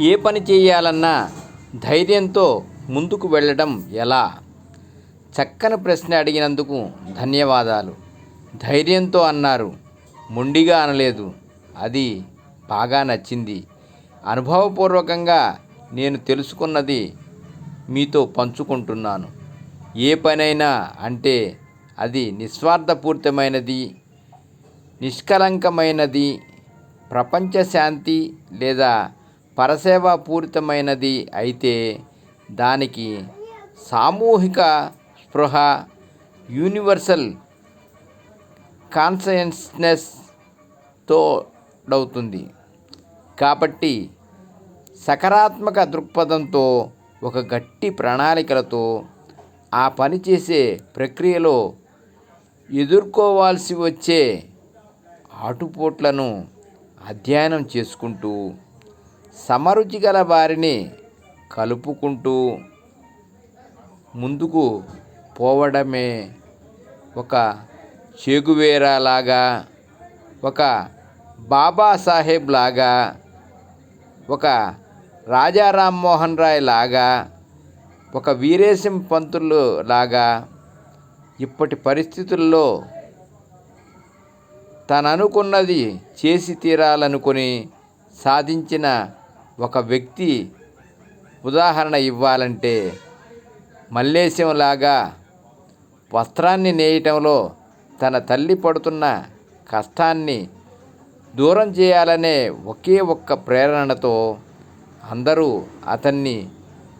ఏ పని చేయాలన్నా ధైర్యంతో ముందుకు వెళ్ళడం ఎలా? చక్కని ప్రశ్న అడిగినందుకు ధన్యవాదాలు. ధైర్యంతో అన్నారు మొండిగా అనలేదు. అది బాగా నచ్చింది. అనుభవపూర్వకంగా నేను తెలుసుకున్నది మీతో పంచుకుంటున్నాను. ఏ పనైనా అంటే అది నిస్వార్థపూరితమైనది నిష్కలంకమైనది ప్రపంచ శాంతి లేదా పరసేవాపూరితమైనది అయితే దానికి సామూహిక స్పృహ యూనివర్సల్ కాన్షియస్నెస్తో తోడవుతుంది కాబట్టి సకారాత్మక దృక్పథంతో ఒక గట్టి ప్రణాళికలతో ఆ పని చేసే ప్రక్రియలో ఎదుర్కోవాల్సి వచ్చే ఆటుపోట్లను అధ్యయనం చేసుకుంటూ సమరుచి గల వారిని కలుపుకుంటూ ముందుకు పోవడమే ఒక చేగువేరాలాగా ఒక బాబాసాహెబ్ లాగా ఒక రాజా రామ్మోహన్ రాయ్ లాగా ఒక వీరేశం పంతులు లాగా ఇప్పటి పరిస్థితుల్లో తననుకున్నది చేసి తీరాలనుకుని సాధించిన ఒక వ్యక్తి ఉదాహరణ ఇవ్వాలంటే మల్లేశంలాగా వస్త్రాన్ని నేయటంలో తన తల్లి పడుతున్న కష్టాన్ని దూరం చేయాలనే ఒకే ఒక్క ప్రేరణతో అందరూ అతన్ని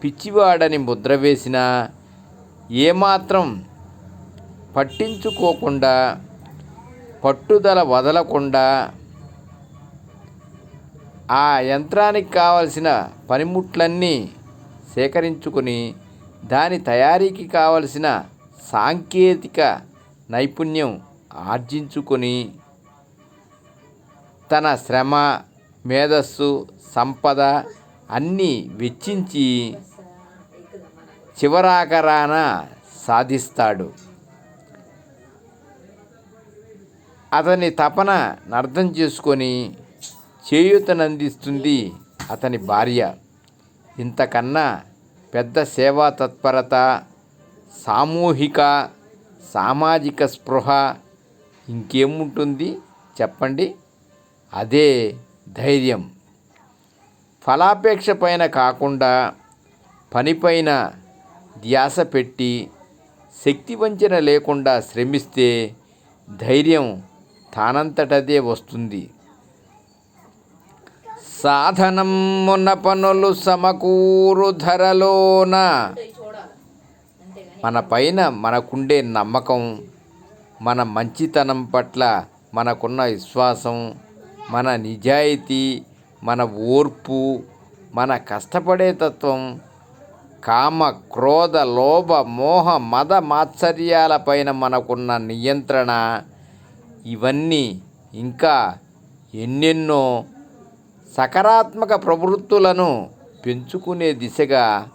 పిచ్చివాడని ముద్ర వేసినా ఏమాత్రం పట్టించుకోకుండా పట్టుదల వదలకుండా ఆ యంత్రానికి కావలసిన పనిముట్లన్నీ సేకరించుకొని దాని తయారీకి కావలసిన సాంకేతిక నైపుణ్యం ఆర్జించుకొని తన శ్రమ మేధస్సు సంపద అన్నీ వెచ్చించి చివరాకరాన సాధిస్తాడు. అతని తపన అర్థం చేసుకొని చేయూతనందిస్తుంది అతని భార్య. ఇంతకన్నా పెద్ద సేవా తత్పరత సామూహిక సామాజిక స్పృహ ఇంకేముంటుంది చెప్పండి? అదే ధైర్యం. ఫలాపేక్ష పైన కాకుండా పనిపైన ధ్యాస పెట్టి శక్తి వంచన లేకుండా శ్రమిస్తే ధైర్యం తానంతటదే వస్తుంది. సాధనం మున పనులు సమకూరు ధరలోన. మన పైన మనకుండే నమ్మకం మన మంచితనం పట్ల మనకున్న విశ్వాసం మన నిజాయితీ మన ఓర్పు మన కష్టపడే తత్వం కామ క్రోధ లోభ మోహ మద మాత్సర్యాలపైన మనకున్న నియంత్రణ ఇవన్నీ ఇంకా ఎన్నెన్నో సకారాత్మక ప్రవృత్తులను పెంచుకునే దిశగా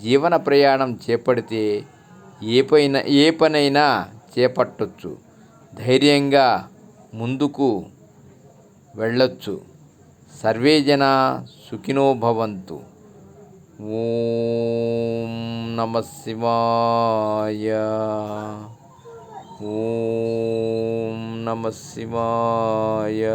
జీవన ప్రయాణం చేపడితే ఏ పైన ఏ పనైనా చేపట్టొచ్చు. ధైర్యంగా ముందుకు వెళ్ళొచ్చు. సర్వే జన సుఖినో భవంతు. ఓం నమ శివాయ. ఓం నమ శివాయ.